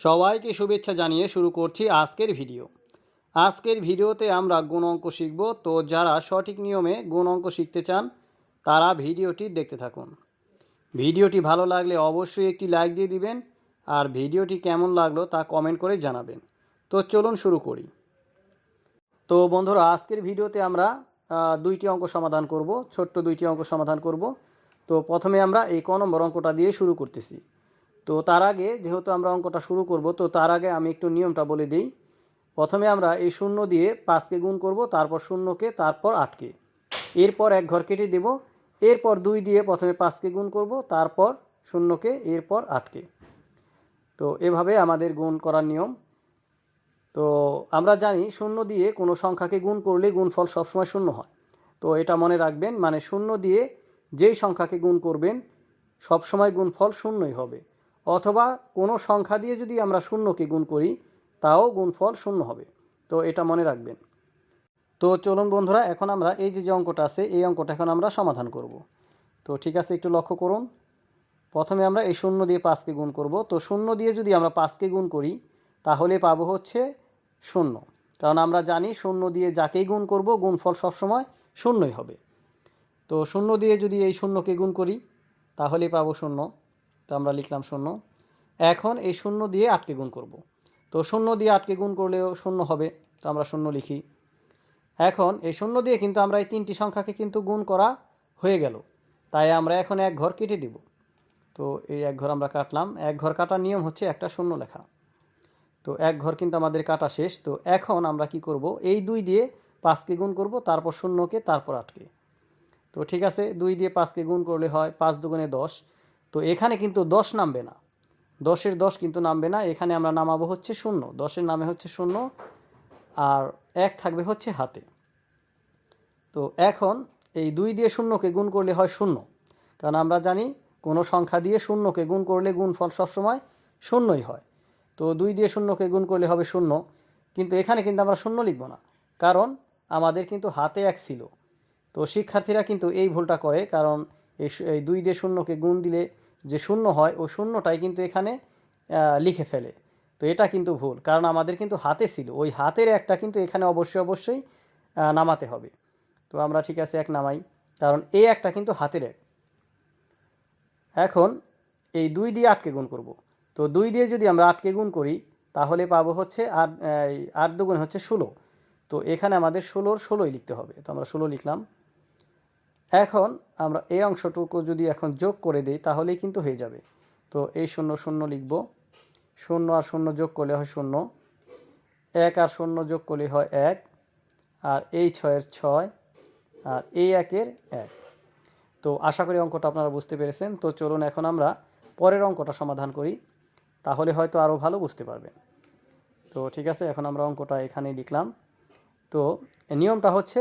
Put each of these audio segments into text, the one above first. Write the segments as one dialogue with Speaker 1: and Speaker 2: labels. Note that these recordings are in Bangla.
Speaker 1: সবাইকে শুভেচ্ছা জানিয়ে শুরু করছি আজকের ভিডিও। আজকের ভিডিওতে আমরা গুণ অঙ্ক শিখব। তো যারা সঠিক নিয়মে গুণ অঙ্ক শিখতে চান, তারা ভিডিওটি দেখতে থাকুন। ভিডিওটি ভালো লাগলে অবশ্যই একটি লাইক দিয়ে দিবেন, আর ভিডিওটি কেমন লাগল তা কমেন্ট করে জানাবেন। তো চলুন শুরু করি। তো বন্ধুরা, আজকের ভিডিওতে আমরা দুইটি অঙ্ক সমাধান করব, ছোট্ট দুইটি অঙ্ক সমাধান করব। তো প্রথমে আমরা এই ক নম্বর অঙ্কটা দিয়ে শুরু করতেছি। তো তার আগে যেহেতু আমরা অঙ্কটা শুরু করব, তো তার আগে আমি একটু নিয়মটা বলে দিই। প্রথমে আমরা এই শূন্য দিয়ে পাঁচকে গুণ করব, তারপর শূন্যকে, তারপর আটকে। এরপর এক ঘর কেটে দেব, এরপর দুই দিয়ে প্রথমে পাঁচকে গুণ করব, তারপর শূন্যকে, এরপর আটকে। তো এভাবে আমাদের গুণ করার নিয়ম। তো আমরা জানি শূন্য দিয়ে কোনো সংখ্যাকে গুণ করলে গুণফল সবসময় শূন্য হয়। তো এটা মনে রাখবেন মানে শূন্য দিয়ে যেই সংখ্যাকে গুণ করবেন, সবসময় গুণফল শূন্যই হবে। অথবা কোনো সংখ্যা দিয়ে যদি আমরা শূন্যকে গুণ করি, তাও গুণফল শূন্য হবে। তো এটা মনে রাখবেন। তো চলুন বন্ধুরা, এখন আমরা এই যে যে অঙ্কটা আছে, এই অঙ্কটা এখন আমরা সমাধান করব। তো ঠিক আছে, একটু লক্ষ্য করুন। প্রথমে আমরা এই শূন্য দিয়ে পাঁচকে গুণ করব। তো শূন্য দিয়ে যদি আমরা পাঁচকে গুণ করি, তাহলে পাবো হচ্ছে শূন্য। কারণ আমরা জানি শূন্য দিয়ে যাকেই গুণ করব, গুণফল সবসময় শূন্যই হবে। তো শূন্য দিয়ে যদি এই শূন্যকে গুণ করি, তাহলে পাবো শূন্য। তো আমরা লিখলাম শূন্য। এখন এই শূন্য দিয়ে আটকে গুণ করব। তো শূন্য দিয়ে আটকে গুণ করলেও শূন্য হবে, তো আমরা শূন্য লিখি। এখন এই শূন্য দিয়ে কিন্তু আমরা এই তিনটি সংখ্যাকে কিন্তু গুণ করা হয়ে গেল। তাই আমরা এখন এক ঘর কেটে দিব। তো এই এক ঘর আমরা কাটলাম। এক ঘর কাটার নিয়ম হচ্ছে একটা শূন্য লেখা। তো এক ঘর কিন্তু আমাদের কাটা শেষ। তো এখন আমরা কি করব? এই দুই দিয়ে পাঁচকে গুণ করব, তারপর শূন্যকে, তারপর আটকে। তো ঠিক আছে, দুই দিয়ে পাঁচকে গুণ করলে হয় পাঁচ দুগুণে দশ। তো এখানে কিন্তু দশ নামবে না। দশের দশ কিন্তু নামবে না, এখানে আমরা নামাবো হচ্ছে শূন্য। দশের নামে হচ্ছে শূন্য, আর এক থাকবে হচ্ছে হাতে। তো এখন এই দুই দিয়ে শূন্যকে গুণ করলে হয় শূন্য, কারণ আমরা জানি কোনো সংখ্যা দিয়ে শূন্যকে গুণ করলে গুণফল সবসময় শূন্যই হয়। তো দুই দিয়ে শূন্যকে গুণ করলে হবে শূন্য, কিন্তু এখানে কিন্তু আমরা শূন্য লিখব না, কারণ আমাদের কিন্তু হাতে এক ছিল। তো শিক্ষার্থীরা কিন্তু এই ভুলটা করে, কারণ এই দুই দিয়ে শূন্যকে গুণ দিলে যে শূন্য হয় ওই শূন্যটাই কিন্তু এখানে লিখে ফেলে। তো এটা কিন্তু ভুল, কারণ আমাদের কিন্তু হাতে ছিল। ওই হাতের একটা কিন্তু এখানে অবশ্যই অবশ্যই নামাতে হবে। তো আমরা ঠিক আছে, এক নামাই, কারণ এই একটা কিন্তু হাতের এক। এখন এই দুই দিয়ে আটকে গুণ করব। তো দুই দিয়ে যদি আমরা আটকে গুণ করি, তাহলে পাবো হচ্ছে আট আট দুগুণ হচ্ছে ষোলো। তো এখানে আমাদের ষোলোর ষোলোই লিখতে হবে। তো আমরা ষোলো লিখলাম। এখন আমরা এই অংশটুকু যদি এখন যোগ করে দিই, তাহলেই কিন্তু হয়ে যাবে। তো এই শূন্য শূন্য লিখব। শূন্য আর শূন্য যোগ করলে হয় শূন্য। এক আর শূন্য যোগ করলে হয় এক। আর এই ছয়ের ছয় আর এই একের এক। তো আশা করি অঙ্কটা আপনারা বুঝতে পেরেছেন। তো চলুন এখন আমরা পরের অঙ্কটা সমাধান করি। তাহলে হয়তো আরও ভালো বুঝতে পারবেন। তো ঠিক আছে, এখন আমরা অঙ্কটা এখানেই লিখলাম। তো নিয়মটা হচ্ছে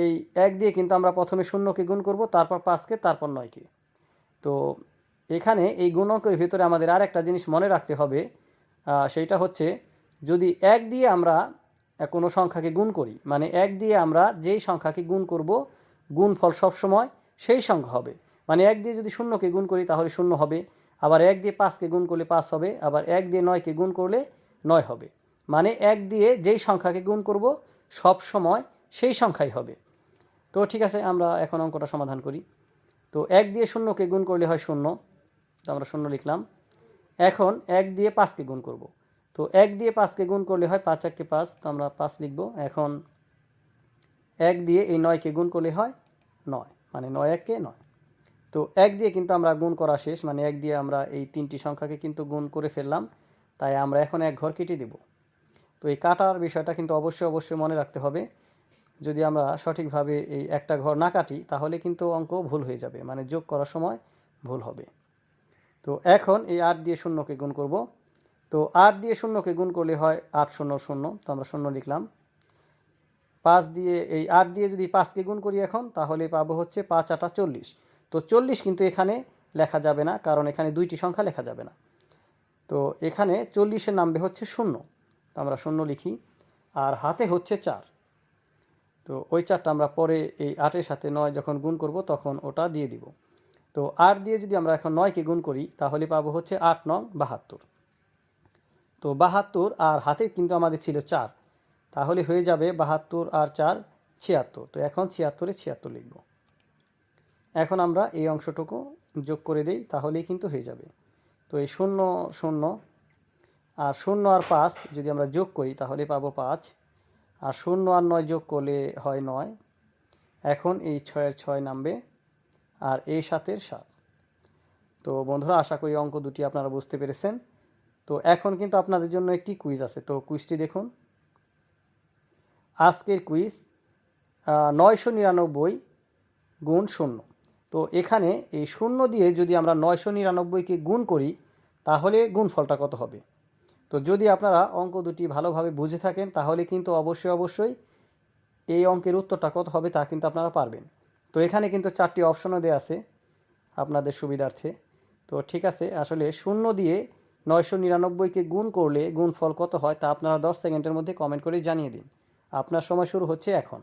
Speaker 1: এই এক দিয়ে কিন্তু আমরা প্রথমে শূন্যকে গুণ করব, তারপর পাঁচকে, তারপর নয়কে। তো এখানে এই গুণ অঙ্কের ভিতরে আমাদের আর একটা জিনিস মনে রাখতে হবে সেইটা হচ্ছে যদি এক দিয়ে আমরা কোনো সংখ্যাকে গুণ করি মানে এক দিয়ে আমরা যেই সংখ্যাকে গুণ করব, গুণফল সবসময় সেই সংখ্যা হবে। মানে এক দিয়ে যদি শূন্যকে গুণ করি তাহলে শূন্য হবে, আবার এক দিয়ে পাঁচকে গুণ করলে পাঁচ হবে, আবার এক দিয়ে নয়কে গুণ করলে নয় হবে। মানে এক দিয়ে যেই সংখ্যাকে গুণ করব সব সময় সেই সংখ্যাই হবে। তো ঠিক আছে, আমরা এখন অঙ্কটা সমাধান করি। তো এক দিয়ে শূন্যকে গুণ করলে হয় শূন্য, তো আমরা শূন্য লিখলাম। এখন এক দিয়ে পাঁচকে গুণ করব। তো এক দিয়ে পাঁচকে গুণ করলে হয় পাঁচ, এককে পাঁচ, তো আমরা পাঁচ লিখব। এখন এক দিয়ে এই নয়কে গুণ করলে হয় নয় মানে নয় এককে নয়। তো এক দিয়ে কিন্তু আমরা গুণ করা শেষ মানে এক দিয়ে আমরা এই তিনটি সংখ্যাকে কিন্তু গুণ করে ফেললাম। তাই আমরা এখন এক ঘর কেটে দেব। তো এই কাটার বিষয়টা কিন্তু অবশ্যই অবশ্যই মনে রাখতে হবে। যদি আমরা সঠিকভাবে এই একটা ঘর না কাটি, তাহলে কিন্তু অঙ্ক ভুল হয়ে যাবে মানে যোগ করার সময় ভুল হবে। তো এখন এই আট দিয়ে শূন্যকে গুণ করব। তো আট দিয়ে শূন্যকে গুণ করলে হয় আট শূন্য শূন্য, তো আমরা শূন্য লিখলাম। পাঁচ দিয়ে, এই আট দিয়ে যদি পাঁচকে গুণ করি এখন, তাহলে পাবো হচ্ছে পাঁচ আটা চল্লিশ। তো চল্লিশ কিন্তু এখানে লেখা যাবে না, কারণ এখানে দুইটি সংখ্যা লেখা যাবে না। তো এখানে চল্লিশের নামবে হচ্ছে শূন্য, তো আমরা শূন্য লিখি। আর হাতে হচ্ছে চার। তো ওই চারটা আমরা পরে এই আটের সাথে নয় যখন গুণ করব, তখন ওটা দিয়ে দিব। তো আট দিয়ে যদি আমরা এখন নয়কে গুণ করি, তাহলে পাবো হচ্ছে আট নং বাহাত্তর। তো বাহাত্তর আর হাতে কিন্তু আমাদের ছিল চার। তাহলে হয়ে যাবে বাহাত্তর আর চার ছিয়াত্তর। তো এখন ছিয়াত্তরে ছিয়াত্তর লিখব। এখন আমরা এই অংশটুকু যোগ করে দিই, তাহলেই কিন্তু হয়ে যাবে। তো এই শূন্য শূন্য আর শূন্য আর পাঁচ যদি আমরা যোগ করি, তাহলে পাবো পাঁচ আর শূন্য আর নয় যোগ করলে হয় নয়। এখন এই ছয়ের ছয় নামবে আর এই সাতের সাত। তো বন্ধুরা, আশা করি অঙ্ক দুটি আপনারা বুঝতে পেরেছেন। তো এখন কিন্তু আপনাদের জন্য একটি কুইজ আছে। তো কুইজটি দেখুন। আজকের কুইজ নয়শো নিরানব্বই গুণ শূন্য। তো এখানে এই শূন্য দিয়ে যদি আমরা নয়শো নিরানব্বইকে গুণ করি, তাহলে গুণফলটা কত হবে? তো যদি আপনারা অঙ্ক দুটি ভালোভাবে বুঝে থাকেন, তাহলে কিন্তু অবশ্যই অবশ্যই এই অঙ্কের উত্তরটা কত হবে তা কিন্তু আপনারা পারবেন। তো এখানে কিন্তু চারটি অপশনও দেওয়া আছে আপনাদের সুবিধার্থে। তো ঠিক আছে, আসলে শূন্য দিয়ে নয়শো নিরানব্বইকে গুণ করলে গুণফল কত হয় তা আপনারা দশ সেকেন্ডের মধ্যে কমেন্ট করে জানিয়ে দিন। আপনার সময় শুরু হচ্ছে এখন।